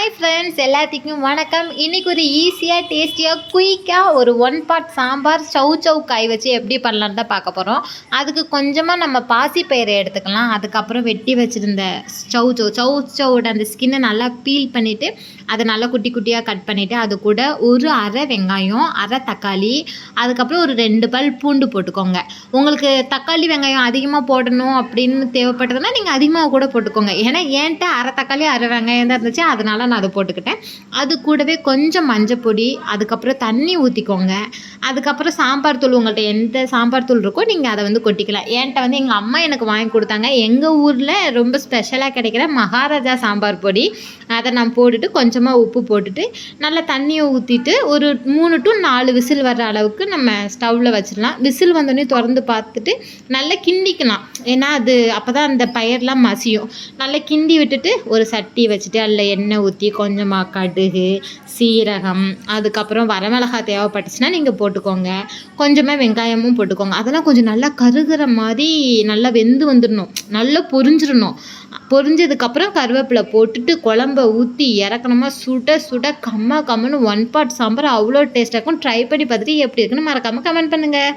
Hi friends எல்லாத்துக்கும் வணக்கம். இன்றைக்கி ஒரு ஈஸியாக டேஸ்டியாக குயிக்காக ஒரு ஒன் பார்ட் சாம்பார் சவு சவு காய் வச்சு எப்படி பண்ணலான்னு தான் பார்க்க போகிறோம் அதுக்கு கொஞ்சமாக நம்ம பாசிப்பயிரை எடுத்துக்கலாம். அதுக்கப்புறம் வெட்டி வச்சுருந்த சவு சவு சவு சவுட அந்த ஸ்கின்னை நல்லா பீல் பண்ணிவிட்டு அதை நல்லா குட்டி குட்டியாக கட் பண்ணிவிட்டு அது கூட ஒரு அரை வெங்காயம் அரை தக்காளி அதுக்கப்புறம் ஒரு ரெண்டு பல் பூண்டு போட்டுக்கோங்க. உங்களுக்கு தக்காளி வெங்காயம் அதிகமாக போடணும் அப்படின்னு தேவைப்பட்டதுன்னா நீங்கள் அதிகமாக கூட போட்டுக்கோங்க. ஏன்னா ஏன்ட்ட அரை தக்காளி அரை வெங்காயம் தான் இருந்துச்சு. அதனால் நான் அதை போட்டுக்கிட்டேன். அது கூடவே கொஞ்சம் மஞ்சப்பொடி அதுக்கப்புறம் தண்ணி ஊற்றிக்கோங்க அதுக்கப்புறம் சாம்பார் தூள் உங்கள்கிட்ட எந்த சாம்பார் தூள் இருக்கோ நீங்கள் அதை வந்து கொட்டிக்கலாம். ஏன்ட்ட வந்து எங்கள் அம்மா எனக்கு வாங்கி கொடுத்தாங்க. எங்கள் ஊரில் ரொம்ப ஸ்பெஷலாக கிடைக்கிற மகாராஜா சாம்பார் பொடி. அதை நான் போட்டுட்டு கொஞ்சமாக உப்பு போட்டுட்டு நல்லா தண்ணியை ஊற்றிட்டு ஒரு மூணு டு நாலு விசில் வர்ற அளவுக்கு நம்ம ஸ்டவ்வில் வச்சிடலாம். விசில் வந்தோடனே திறந்து பார்த்துட்டு நல்லா கிண்டிக்கலாம். ஏன்னா அது அப்போ தான் அந்த பயிரெலாம் மசியும். நல்லா கிண்டி விட்டுட்டு ஒரு சட்டி வச்சுட்டு அதில் எண்ணெய் ஊற்றி ஊற்றி கொஞ்சமாக கடுகு சீரகம் அதுக்கப்புறம் வரமிளகாய் தேவைப்பட்டுச்சுன்னா நீங்கள் போட்டுக்கோங்க. கொஞ்சமாக வெங்காயமும் போட்டுக்கோங்க. அதெல்லாம் கொஞ்சம் நல்லா கருகிற மாதிரி நல்லா வெந்து வந்துடணும் நல்லா பொரிஞ்சிடணும் பொரிஞ்சதுக்கப்புறம் கருவேப்பிலை போட்டுட்டு குழம்ப ஊற்றி இறக்கணுமா? சுட சுட கம்ம கம்மன்னு ஒன் பாட் சாம்பார் அவ்வளோ டேஸ்ட்டாக இருக்கும். ட்ரை பண்ணி பார்த்துட்டு எப்படி இருக்குன்னு மறக்காமல் கமெண்ட் பண்ணுங்கள்